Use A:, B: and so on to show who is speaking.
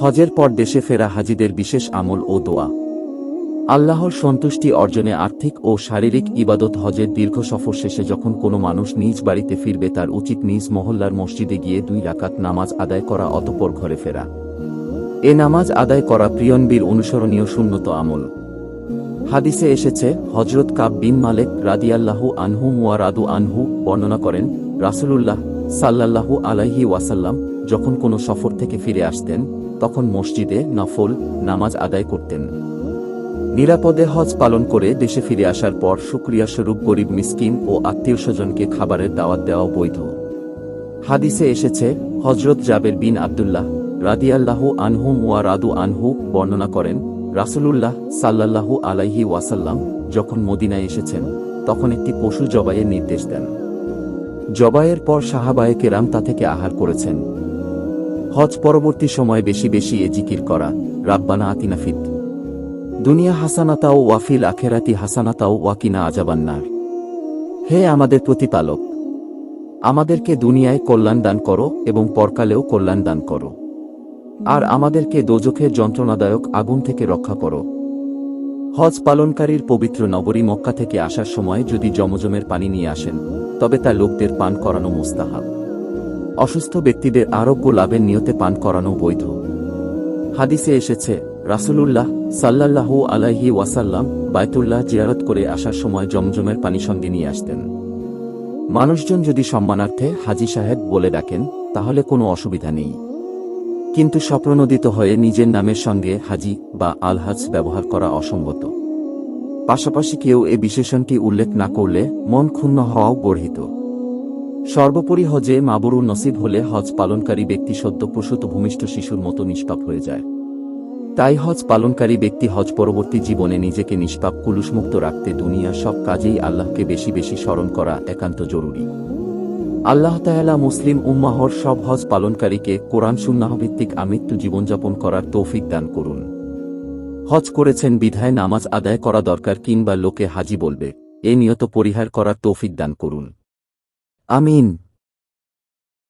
A: হজের পর দেশে ফেরা হাজিদের বিশেষ আমল ও দোয়া। আল্লাহর সন্তুষ্টি অর্জনে আর্থিক ও শারীরিক ইবাদত হজের দীর্ঘ সফর শেষে যখন কোনো মানুষ নিজ বাড়িতে ফিরবে, তার উচিত নিজ মহল্লার মসজিদে গিয়ে দুই রাকাত নামাজ আদায় করা অতপর ঘরে ফেরা। এ নামাজ আদায় করা প্রিয়নবীর অনুসরণীয় শূন্যত আমল। হাদিসে এসেছে হজরত কাব বিন মালেক রাদিয়াল্লাহু আনহু মুয়ারাদু আনহু বর্ণনা করেন, রাসূলুল্লাহ সাল্লাল্লাহু আলাইহি ওয়াসাল্লাম যখন কোনো সফর থেকে ফিরে আসতেন, তখন মসজিদে নফল নামাজ আদায় করতেন। নিরাপদে হজ পালন করে দেশে ফিরে আসার পর শুক্রিয়া স্বরূপ গরিব মিসকিন ও আত্মীয় স্বজনকে খাবারের দাওয়াত দেওয়া বৈধ হাদিসে এসেছে হজরত জাবের বিন আবদুল্লাহ রাদিয়াল্লাহু আনহু মুয়া রাদু আনহু বর্ণনা করেন, রাসূলুল্লাহ সাল্লাল্লাহু আলাইহি ওয়াসাল্লাম যখন মদিনায় এসেছেন, তখন একটি পশু জবাইয়ের নির্দেশ দেন। জবাইয়ের পর সাহাবায়ে কেরাম তা থেকে আহার করেছেন। হজ পরবর্তী সময়ে বেশি বেশি এ জিকির করা, রাব্বানা আতিনা ফিত দুনিয়া হাসানাতাও ওয়াফিল আখেরাতি হাসানাতাও ওয়াকিনা আজাবান্নার হে আমাদের প্রতিপালক, আমাদেরকে দুনিয়ায় কল্যাণ দান করো এবং পরকালেও কল্যাণ দান করো। আর আমাদেরকে দোজখের যন্ত্রণাদায়ক আগুন থেকে রক্ষা করো। হজ পালনকারীর পবিত্র নগরী মক্কা থেকে আসার সময় যদি জমজমের পানি নিয়ে আসেন তবে তা লোকদের পান করানো মোস্তাহাব। অসুস্থ ব্যক্তিদের আরোগ্য লাভের নিয়তে পান করানো বৈধ। হাদিসে এসেছে, রাসূলুল্লাহ সাল্লাল্লাহু আলাইহি ওয়াসাল্লাম বায়তুল্লাহ জিয়ারত করে আসার সময় জমজমের পানি সঙ্গে নিয়ে আসতেন। মানুষজন যদি সম্মানার্থে হাজি সাহেব বলে ডাকেন, তাহলে কোনো অসুবিধা নেই। কিন্তু স্বপ্রণোদিত হয়ে নিজের নামের সঙ্গে হাজি বা আলহাজ ব্যবহার করা অসঙ্গত পাশাপাশি কেউ এ বিশেষণটি উল্লেখ না করলে মন ক্ষুণ্ণ হওয়াও গর্হিত সর্বোপরি হজে মাবরুর নসিব হলে হজ পালনকারী ব্যক্তি সদ্য প্রসূত ভূমিষ্ঠ শিশুর মতো নিষ্পাপ হয়ে যায়। তাই হজ পালনকারী ব্যক্তি হজ পরবর্তী জীবনে নিজেকে নিষ্পাপ, কুলুষমুক্ত রাখতে দুনিয়া সব কাজেই আল্লাহকে বেশি বেশি স্মরণ করা একান্ত জরুরি। আল্লাহ তায়ালা মুসলিম উম্মাহর সব হজ পালনকারীকে কোরআন সুন্নাহভিত্তিক আমৃত্যু জীবনযাপন করার তৌফিক দান করুন। হজ করেছেন বিধায় নামাজ আদায় করা দরকার কিংবা লোকে হাজি বলবে। এ নিয়ত পরিহার করার তৌফিক দান করুন। আমিন।